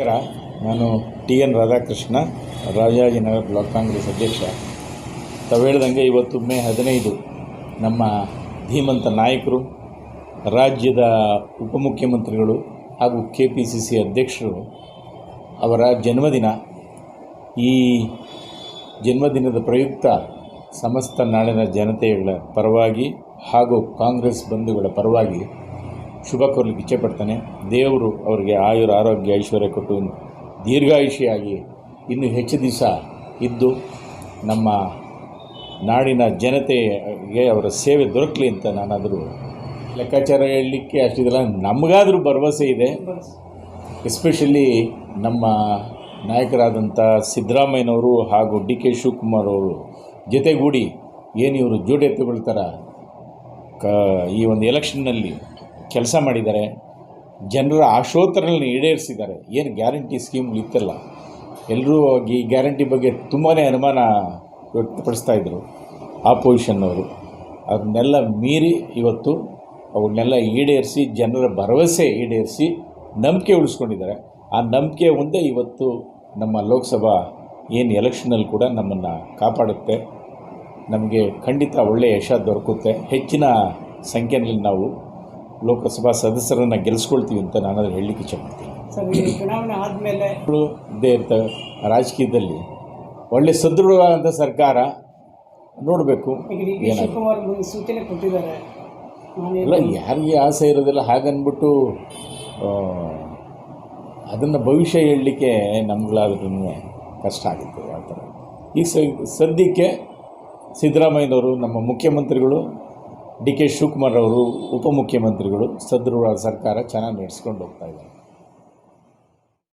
ನಾನು T N Radhakrishna Rajajinagar block Congress ಅಧ್ಯಕ್ಷ. ತಾವು ಹೇಳ್ದಂಗೆ ಇವತ್ತು ಮೇ ಹದಿನೈದು ನಮ್ಮ ಧೀಮಂತ ನಾಯಕರು, ರಾಜ್ಯದ ಉಪಮುಖ್ಯಮಂತ್ರಿಗಳು ಹಾಗೂ ಕೆ ಪಿ ಸಿ ಸಿ ಅಧ್ಯಕ್ಷರು ಅವರ ಜನ್ಮದಿನ. ಈ ಜನ್ಮದಿನದ ಪ್ರಯುಕ್ತ ಸಮಸ್ತ ನಾಡಿನ ಜನತೆಗಳ ಪರವಾಗಿ ಹಾಗೂ ಕಾಂಗ್ರೆಸ್ ಬಂಧುಗಳ ಪರವಾಗಿ ಶುಭ ಕೋರ್ಲಿಕ್ಕೆ ಇಚ್ಛೆ ಪಡ್ತಾನೆ. ದೇವರು ಅವರಿಗೆ ಆಯುರ, ಆರೋಗ್ಯ, ಐಶ್ವರ್ಯ ಕೊಟ್ಟು ದೀರ್ಘಾಯುಷಿಯಾಗಿ ಇನ್ನು ಹೆಚ್ಚು ದಿವಸ ಇದ್ದು ನಮ್ಮ ನಾಡಿನ ಜನತೆಗೆ ಅವರ ಸೇವೆ ದೊರಕಲಿ ಅಂತ ನಾನಾದರೂ ಲೆಕ್ಕಾಚಾರ ಹೇಳಲಿಕ್ಕೆ ಅಷ್ಟಿದೆಲ್ಲ, ನಮಗಾದರೂ ಭರವಸೆ ಇದೆ. ಎಸ್ಪೆಷಲಿ ನಮ್ಮ ನಾಯಕರಾದಂಥ ಸಿದ್ದರಾಮಯ್ಯನವರು ಹಾಗೂ ಡಿ ಕೆ ಶಿವಕುಮಾರ್ ಅವರು ಜೊತೆಗೂಡಿ ಏನು ಇವರು ಜೋಡಿ ಎತ್ತುಗೊಳ್ತಾರ ಕ ಈ ಒಂದು ಎಲೆಕ್ಷನ್ನಲ್ಲಿ ಕೆಲಸ ಮಾಡಿದ್ದಾರೆ, ಜನರ ಆಶೋತ್ತರಗಳನ್ನ ಈಡೇರಿಸಿದ್ದಾರೆ. ಏನು ಗ್ಯಾರಂಟಿ ಸ್ಕೀಮ್ಗಳು ಇತ್ತಲ್ಲ ಎಲ್ಲರೂ ಈ ಗ್ಯಾರಂಟಿ ಬಗ್ಗೆ ತುಂಬಾ ಅನುಮಾನ ವ್ಯಕ್ತಪಡಿಸ್ತಾ ಇದ್ದರು ಆಪೋಸಿಷನ್ನವರು ಅದನ್ನೆಲ್ಲ ಮೀರಿ ಇವತ್ತು ಅವನ್ನೆಲ್ಲ ಈಡೇರಿಸಿ, ಜನರ ಭರವಸೆ ಈಡೇರಿಸಿ ನಂಬಿಕೆ ಉಳಿಸ್ಕೊಂಡಿದ್ದಾರೆ. ಆ ನಂಬಿಕೆ ಒಂದೇ ಇವತ್ತು ನಮ್ಮ ಲೋಕಸಭಾ ಏನು ಎಲೆಕ್ಷನಲ್ಲಿ ಕೂಡ ನಮ್ಮನ್ನು ಕಾಪಾಡುತ್ತೆ. ನಮಗೆ ಖಂಡಿತ ಒಳ್ಳೆಯ ಯಶ ದೊರಕುತ್ತೆ. ಹೆಚ್ಚಿನ ಸಂಖ್ಯೆಯಲ್ಲಿ ನಾವು ಲೋಕಸಭಾ ಸದಸ್ಯರನ್ನು ಗೆಲ್ಲಿಸ್ಕೊಳ್ತೀವಿ ಅಂತ ನಾನು ಅದನ್ನು ಹೇಳಲಿಕ್ಕೆ ಇಷ್ಟಪಡ್ತೀನಿ ಸರ್ ಚುನಾವಣೆ ಆದಮೇಲೆ ಮಕ್ಕಳು ಇದ್ದೇ ಇರ್ತವೆ ರಾಜಕೀಯದಲ್ಲಿ ಒಳ್ಳೆ ಸದೃಢವಾದಂಥ ಸರ್ಕಾರ ನೋಡಬೇಕು ಶಿವಕುಮಾರ್ ಸೂಚನೆ ಕೊಟ್ಟಿದ್ದಾರೆ. ಇಲ್ಲ ಯಾರಿಗೆ ಆಸೆ ಇರೋದಿಲ್ಲ ಹಾಗನ್ಬಿಟ್ಟು ಅದನ್ನು ಭವಿಷ್ಯ ಹೇಳಲಿಕ್ಕೆ ನಮ್ಗಳಾದ್ರೂ ಕಷ್ಟ ಆಗುತ್ತೆ ಆ ಥರ. ಈಗ ಸದ್ಯಕ್ಕೆ ಸಿದ್ದರಾಮಯ್ಯನವರು ನಮ್ಮ ಮುಖ್ಯಮಂತ್ರಿಗಳು ಡಿ ಕೆ ಶಿವಕುಮಾರ್ ಅವರು ಉಪಮುಖ್ಯಮಂತ್ರಿಗಳು ಸದೃಢ ಸರ್ಕಾರ ಚೆನ್ನಾಗಿ ನಡೆಸ್ಕೊಂಡು ಹೋಗ್ತಾ ಇದ್ದಾರೆ.